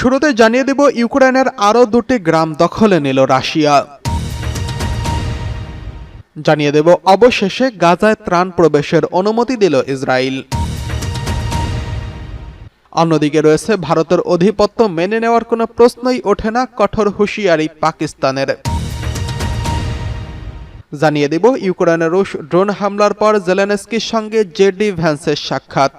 শুরুতে জানিয়ে দেব, ইউক্রেনের আরও দুটি গ্রাম দখলে নিল রাশিয়া। জানিয়ে দেব, অবশেষে গাজায় ত্রাণ প্রবেশের অনুমতি দিল ইসরায়েল। অন্যদিকে রয়েছে, ভারতের অধিপত্য মেনে নেওয়ার কোনো প্রশ্নই ওঠে না কঠোর হুঁশিয়ারি পাকিস্তানের। জানিয়ে দেব ইউক্রেনে রুশ ড্রোন হামলার পর জেলেনস্কির সঙ্গে জেডি ভ্যান্সের সাক্ষাৎ।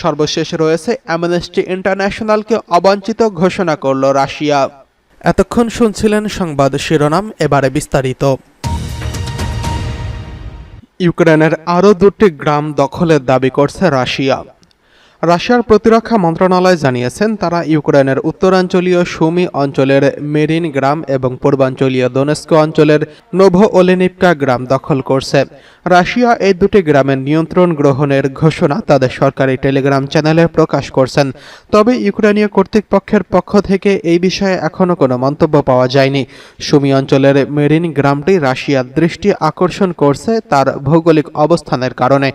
সর্বশেষ রয়েছে অ্যামনেস্টি ইন্টারন্যাশনালকে অবাঞ্ছিত ঘোষণা করল রাশিয়া। এতক্ষণ শুনছিলেন সংবাদ শিরোনাম, এবারে বিস্তারিত। ইউক্রেনের আরও দুটি গ্রাম দখলের দাবি করছে রাশিয়া। রাশিয়ার প্রতিরক্ষা মন্ত্রণালয় জানিয়েছেন, তারা ইউক্রেনের উত্তরাঞ্চলীয় সুমি অঞ্চলের মেরিন গ্রাম এবং পূর্বাঞ্চলীয় দোনেস্কো অঞ্চলের নোভো ওলেনিপকা গ্রাম দখল করছে। রাশিয়া এই দুটি গ্রামের নিয়ন্ত্রণ গ্রহণের ঘোষণা তাদের সরকারি টেলিগ্রাম চ্যানেলে প্রকাশ করছেন। তবে ইউক্রেনীয় কর্তৃপক্ষের পক্ষ থেকে এই বিষয়ে এখনও কোনো মন্তব্য পাওয়া যায়নি। সুমি অঞ্চলের মেরিন গ্রামটি রাশিয়ার দৃষ্টি আকর্ষণ করছে তার ভৌগোলিক অবস্থানের কারণে।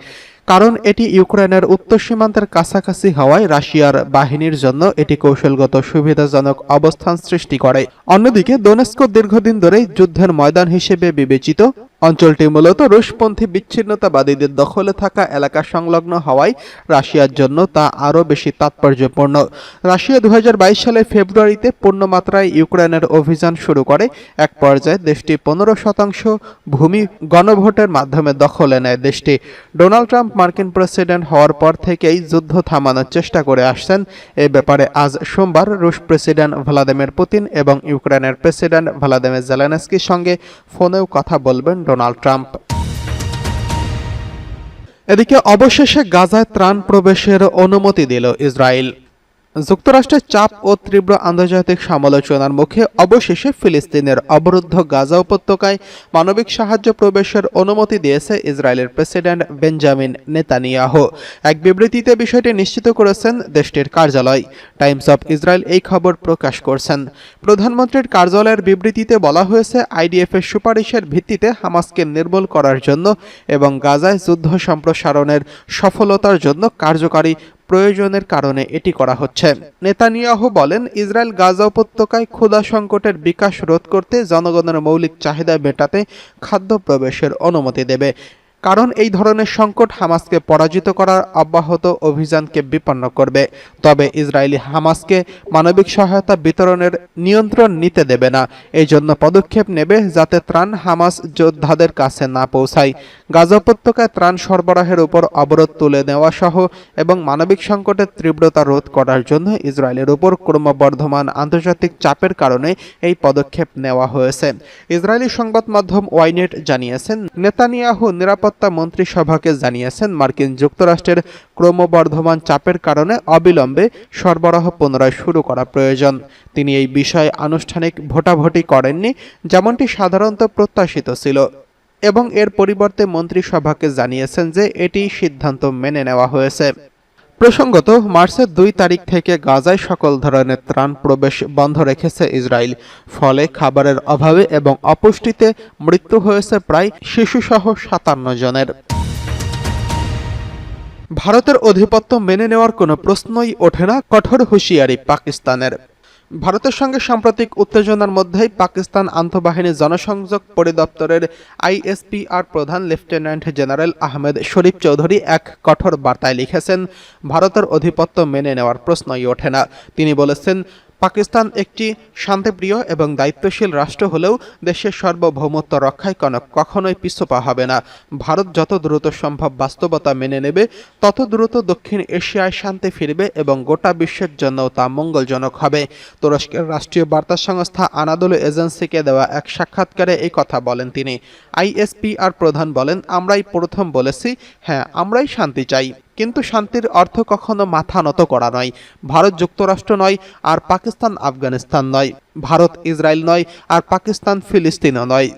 কারণ এটি ইউক্রেনের উত্তর সীমান্তের কাছাকাছি হওয়ায় রাশিয়ার বাহিনীর জন্য এটি কৌশলগত সুবিধাজনক অবস্থান সৃষ্টি করে। অন্যদিকে, দোনেস্কো দীর্ঘদিন ধরেই যুদ্ধের ময়দান হিসেবে বিবেচিত। অঞ্চলটি মূলত রুশপন্থী বিচ্ছিন্নতাবাদীদের দখলে থাকা এলাকা সংলগ্ন হওয়ায় রাশিয়ার জন্য তা আরও বেশি তাৎপর্যপূর্ণ। রাশিয়া দু সালের ফেব্রুয়ারিতে পূর্ণমাত্রায় ইউক্রেনের অভিযান শুরু করে। এক পর্যায়ে দেশটি পনেরো শতাংশ ভূমি গণভোটের মাধ্যমে দখলে নেয় দেশটি। ডোনাল্ড ট্রাম্প মার্কিন প্রেসিডেন্ট হওয়ার পর থেকেই যুদ্ধ থামানোর চেষ্টা করে আসছেন। এ ব্যাপারে আজ সোমবার রুশ প্রেসিডেন্ট ভ্লাদিমির পুতিন এবং ইউক্রেনের প্রেসিডেন্ট ভ্লাদিমির জেলেনস্কির সঙ্গে ফোনেও কথা বলবেন ডোনাল্ড ট্রাম্প। এদিকে অবশেষে গাজায় ত্রাণ প্রবেশের অনুমতি দিল ইসরায়েল। যুক্তরাষ্ট্রের চাপ ও তীব্র আন্তর্জাতিক সমালোচনার মুখে অবশেষে ফিলিস্তিনের অবরুদ্ধ গাজা উপত্যকায় মানবিক সাহায্য প্রবেশের অনুমতি দিয়েছে ইসরায়েলের প্রেসিডেন্ট বেঞ্জামিন নেতানিয়াহু। এক বিবৃতিতে বিষয়টি নিশ্চিত করেছেন দেশটির কার্যালয়। টাইমস অফ ইসরায়েল এই খবর প্রকাশ করছেন। প্রধানমন্ত্রীর কার্যালয়ের বিবৃতিতে বলা হয়েছে, আইডিএফ এর সুপারিশের ভিত্তিতে হামাসকে নির্মূল করার জন্য এবং গাজায় যুদ্ধ সম্প্রসারণের সফলতার জন্য কার্যকারী প্রয়োজনের কারণে এটি করা হচ্ছে। নেতানিয়াহু বলেন, ইসরায়েল গাজা উপত্যকায় ক্ষুধা সংকটের বিকাশ রোধ করতে জনগণের মৌলিক চাহিদা মেটাতে খাদ্য প্রবেশের অনুমতি দেবে। কারণ এই ধরনের সংকট হামাসকে পরাজিত করার অব্যাহত অভিযানকে বিপন্ন করবে। তবে ইসরায়েলি হামাসকে মানবিক সহায়তা বিতরণের নিয়ন্ত্রণ নিতে দেবে না। এই জন্য পদক্ষেপ নেবে যাতে ত্রাণ হামাস যোদ্ধাদের কাছে না পৌঁছায়। গাজা উপত্যকায় ত্রাণ সরবরাহের উপর অবরোধ তুলে নেওয়া সহ এবং মানবিক সংকটের তীব্রতা রোধ করার জন্য ইসরায়েলের উপর ক্রমবর্ধমান আন্তর্জাতিক চাপের কারণে এই পদক্ষেপ নেওয়া হয়েছে। ইসরায়েলি সংবাদ মাধ্যম ওয়াইনেট জানিয়েছেন, নেতানিয়াহু নিরাপত্তা মন্ত্রিসভাকে জানিয়েছেন, মার্কিন যুক্তরাষ্ট্রের ক্রমবর্ধমান চাপের কারণে অবিলম্বে সরবরাহ পুনরায় শুরু করা প্রয়োজন। তিনি এই বিষয়ে আনুষ্ঠানিক ভোটাভুটি করেননি, যেমনটি সাধারণত প্রত্যাশিত ছিল। এবং এর পরিবর্তে মন্ত্রিসভাকে জানিয়েছেন যে এটি সিদ্ধান্ত মেনে নেওয়া হয়েছে। প্রসঙ্গত, মার্চের দুই তারিখ থেকে গাজায় সকল ধরনের ত্রাণ প্রবেশ বন্ধ রেখেছে ইসরায়েল। ফলে খাবারের অভাবে এবং অপুষ্টিতে মৃত্যু হয়েছে প্রায় শিশুসহ সাতান্ন জনের। ভারতের অধিপত্য মেনে নেওয়ার কোনো প্রশ্নই ওঠে না কঠোর হুঁশিয়ারি পাকিস্তানের। ভারতের সঙ্গে সাম্প্রতিক উত্তেজনার মধ্যেই পাকিস্তান আন্তঃবাহিনী জনসংযোগ পরিদপ্তরের আইএসপিআর প্রধান লেফটেন্যান্ট জেনারেল আহমেদ শরীফ চৌধুরী এক কঠোর বার্তায় লিখেছেন, ভারতের অধিপত্য মেনে নেওয়ার প্রশ্নই ওঠে না। তিনি বলেছেন পাকিস্তান একটি শান্তিপ্রিয় এবং দায়িত্বশীল রাষ্ট্র হলেও দেশের সার্বভৌমত্ব রক্ষায় কোনো কখনোই পিছপা হবে না। ভারত যত দ্রুত সম্ভব বাস্তবতা মেনে নেবে, তত দ্রুত দক্ষিণ এশিয়ায় শান্তি ফিরবে এবং গোটা বিশ্বের জন্য তা মঙ্গলজনক হবে। তুরস্কের রাষ্ট্রীয় বার্তা সংস্থা আনাদুল এজেন্সিকে দেওয়া এক সাক্ষাৎকারে এই কথা বলেন তিনি। আইএসপিআর প্রধান বলেন, আমরাই প্রথম বলেছি হ্যাঁ আমরাই শান্তি চাই। কিন্তু শান্তির অর্থ কখনো মাথা নত করা নয়। ভারত যুক্তরাষ্ট্র নয়, আর পাকিস্তান আফগানিস্তান নয়। ভারত ইসরায়েল নয়, আর পাকিস্তান ফিলিস্তিনও নয়।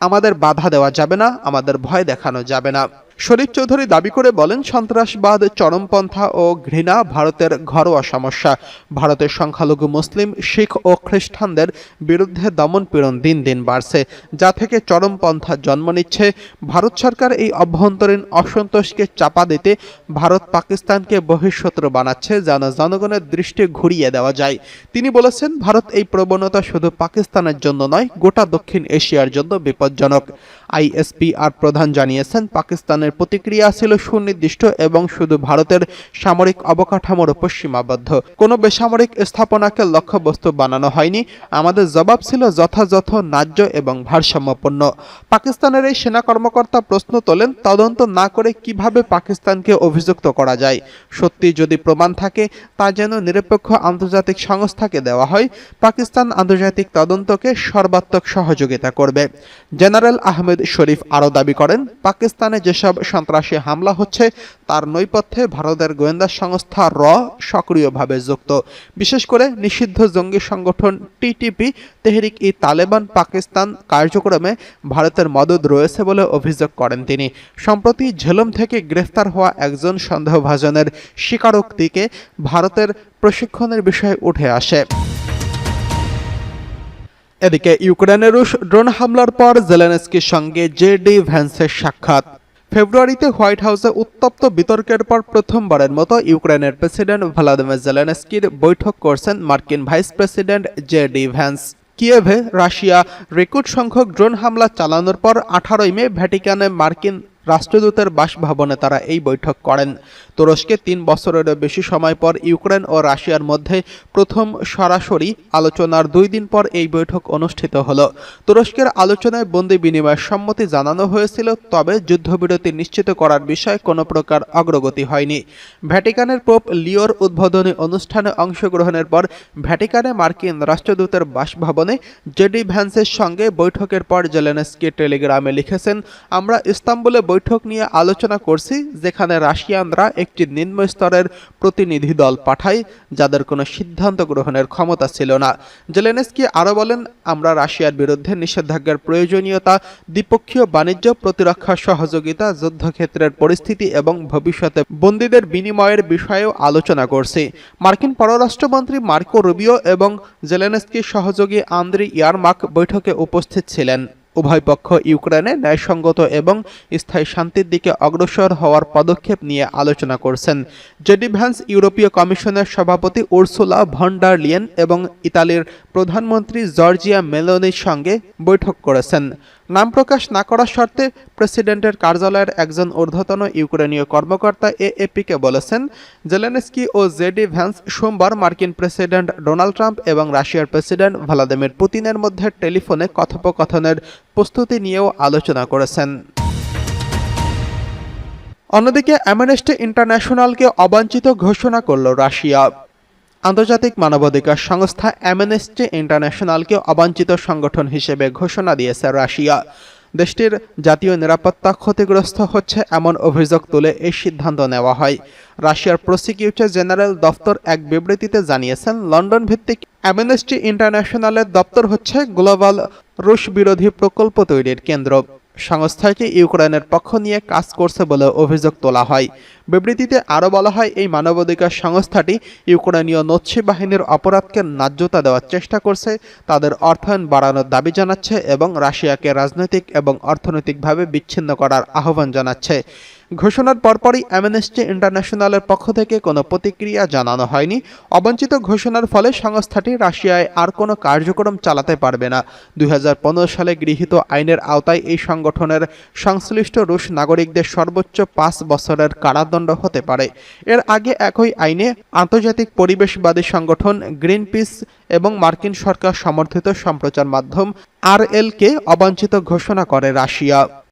আমাদের বাধা দেওয়া যাবে না, আমাদের ভয় দেখানো যাবে না। শরীফ চৌধুরী দাবি করে বলেন, সন্ত্রাসবাদ, চরমপন্থা ও ঘৃণা ভারতের ঘরোয়া সমস্যা। ভারতের সংখ্যালঘু মুসলিম, শিখ ও খ্রিস্টানদের বিরুদ্ধে দমন পীড়ন দিন দিন বাড়ছে। যা থেকে চরমপন্থা জন্ম নিচ্ছে। ভারত সরকার এই অভ্যন্তরীণ অসন্তোষকে চাপা দিতে ভারত পাকিস্তানকে বহিঃশত্রু বানাচ্ছে যেন জনগণের দৃষ্টি ঘুরিয়ে দেওয়া যায়। তিনি বলেছেন, ভারত এই প্রবণতা শুধু পাকিস্তানের জন্য নয়, গোটা দক্ষিণ এশিয়ার জন্য বিপজ্জনক। আইএসপি আর প্রধান জানিয়েছেন পাকিস্তানের প্রতিক্রিয়া ছিল সুনির্দিষ্ট এবং শুধু ভারতের সামরিক অবকাঠামোর উপর সীমাবদ্ধ কোনো বেসামরিক স্থাপনাকে লক্ষ্যবস্তু বানানো হয়নি। আমাদের জবাব ছিল যথাযথ, ন্যায্য এবং ভারসাম্যপূর্ণ। পাকিস্তানের এই সেনা কর্মকর্তা প্রশ্ন তোলেন, তদন্ত না করে কীভাবে পাকিস্তানকে অভিযুক্ত করা যায়? সত্যি যদি প্রমাণ থাকে, তা যেন নিরপেক্ষ আন্তর্জাতিক সংস্থাকে দেওয়া হয়। পাকিস্তান আন্তর্জাতিক তদন্তকে সর্বাত্মক সহযোগিতা করবে। জেনারেল আহমেদ শরীফ আরও দাবি করেন, পাকিস্তানে যেসব সন্ত্রাসী হামলা হচ্ছে, তার নৈপথ্যে ভারতের গোয়েন্দা সংস্থা র সক্রিয়ভাবে যুক্ত। বিশেষ করে নিষিদ্ধ জঙ্গি সংগঠন টিটিপি তেহরিক ই তালেবান পাকিস্তান কার্যক্রমে ভারতের মদত রয়েছে বলে অভিযোগ করেন তিনি। সম্প্রতি ঝেলম থেকে গ্রেফতার হওয়া একজন সন্দেহভাজনের স্বীকারোক্তিকে ভারতের প্রশিক্ষণের বিষয়ে উঠে আসে। এদিকে ইউক্রেনে রুশ ড্রোন হামলার পর জেলেনস্কির সঙ্গে জেডি ভ্যান্সের সাক্ষাৎ। ফেব্রুয়ারিতে হোয়াইট হাউসে উত্তপ্ত বিতর্কের পর প্রথমবারের মতো ইউক্রেনের প্রেসিডেন্ট ভ্লাদিমির জেলেনস্কির বৈঠক করছেন মার্কিন vice president J D Vance. কিয়েভে Russia record সংখ্যক ড্রোন হামলা চালানোর পর আঠারোই মে ভ্যাটিকানে মার্কিন রাষ্ট্রদূতের বাসভবনে তারা এই বৈঠক করেন। তুরস্কে তিন বছরেরও বেশি সময় পর ইউক্রেন ও রাশিয়ার মধ্যে প্রথম সরাসরি আলোচনার দুই দিন পর এই বৈঠক অনুষ্ঠিত হল। তুরস্কের আলোচনায় বন্দি বিনিময়ের সম্মতি জানানো হয়েছিল, তবে যুদ্ধবিরতি নিশ্চিত করার বিষয়ে কোনো প্রকার অগ্রগতি হয়নি। ভ্যাটিকানের পোপ লিওর উদ্বোধনী অনুষ্ঠানে অংশগ্রহণের পর ভ্যাটিকানে মার্কিন রাষ্ট্রদূতের বাসভবনে জেডি ভ্যান্সের সঙ্গে বৈঠকের পর জেলেনস্কি টেলিগ্রামে লিখেছেন, আমরা ইস্তাম্বুলে বৈঠক নিয়ে আলোচনা করছি, যেখানে রাশিয়ানরা একটি নিম্ন স্তরের প্রতিনিধি দল পাঠায়, যাদের কোনো সিদ্ধান্ত গ্রহণের ক্ষমতা ছিল না। জেলেনস্কি আরও বলেন, আমরা রাশিয়ার বিরুদ্ধে নিষেধাজ্ঞার প্রয়োজনীয়তা, দ্বিপক্ষীয় বাণিজ্য, প্রতিরক্ষা সহযোগিতা, যুদ্ধক্ষেত্রের পরিস্থিতি এবং ভবিষ্যতে বন্দীদের বিনিময়ের বিষয়েও আলোচনা করছি। মার্কিন পররাষ্ট্রমন্ত্রী মার্কো রুবিও এবং জেলেনস্কির সহযোগী আন্দ্রি ইয়ারমাক বৈঠকে উপস্থিত ছিলেন। উভয় পক্ষ ইউক্রেনে ন্যায়সঙ্গত এবং স্থায়ী শান্তির দিকে অগ্রসর হওয়ার পদক্ষেপ নিয়ে আলোচনা করছেন। জেডি ভ্যান্স ইউরোপীয় কমিশনের সভাপতি উর্সুলা ভন্ডার লিয়েন এবং ইতালির প্রধানমন্ত্রী জর্জিয়া মেলোনির সঙ্গে বৈঠক করেছেন। নাম প্রকাশ না করার শর্তে প্রেসিডেন্টের কার্যালয়ের একজন ঊর্ধ্বতন ইউক্রেনীয় কর্মকর্তা এএপিকে বলেছেন, জেলেনস্কি ও জেডি ভ্যান্স সোমবার মার্কিন প্রেসিডেন্ট ডোনাল্ড ট্রাম্প এবং রাশিয়ার প্রেসিডেন্ট ভ্লাদিমির পুতিনের মধ্যে টেলিফোনে কথোপকথনের প্রস্তুতি নিয়েও আলোচনা করেছেন। অন্যদিকে অ্যামনেস্টি ইন্টারন্যাশনালকে অবাঞ্ছিত ঘোষণা করল রাশিয়া। আন্তর্জাতিক মানবাধিকার সংস্থা অ্যামনেস্টি ইন্টারন্যাশনালকে অবাঞ্ছিত সংগঠন হিসেবে ঘোষণা দিয়েছে রাশিয়া। দেশটির জাতীয় নিরাপত্তা ক্ষতিগ্রস্ত হচ্ছে এমন অভিযোগ তুলে এই সিদ্ধান্ত নেওয়া হয়। রাশিয়ার প্রসিকিউটর জেনারেল দফতর এক বিবৃতিতে জানিয়েছেন লন্ডন ভিত্তিক অ্যামনেস্টি ইন্টারন্যাশনালের দপ্তর হচ্ছে গ্লোবাল রুশ বিরোধী প্রকল্প তৈরির কেন্দ্র। সংস্থাটি ইউক্রেনের পক্ষ নিয়ে কাজ করছে বলে অভিযোগ তোলা হয়। বিবৃতিতে আরও বলা হয়, এই মানবাধিকার সংস্থাটি ইউক্রেনীয় নৎসি বাহিনীর অপরাধকে ন্যায্যতা দেওয়ার চেষ্টা করছে, তাদের অর্থায়ন বাড়ানোর দাবি জানাচ্ছে এবং রাশিয়াকে রাজনৈতিক এবং অর্থনৈতিকভাবে বিচ্ছিন্ন করার আহ্বান জানাচ্ছে। ঘোষণার পরপরই অ্যামনেস্টি ইন্টারন্যাশনালের পক্ষ থেকে কোনো প্রতিক্রিয়া জানানো হয়নি। অবঞ্চিত ঘোষণার ফলে সংস্থাটি রাশিয়ায় আর কোনো কার্যক্রম চালাতে পারবে না। দুই হাজার পনেরো সালে গৃহীত আইনের আওতায় এই সংগঠনের সংশ্লিষ্ট রুশ নাগরিকদের সর্বোচ্চ পাঁচ বছরের কারাদণ্ড হতে পারে। এর আগে একই আইনে আন্তর্জাতিক পরিবেশবাদী সংগঠন গ্রিন পিস এবং মার্কিন সরকার সমর্থিত সম্প্রচার মাধ্যম আর এলকে অবাঞ্ছিত ঘোষণা করে রাশিয়া।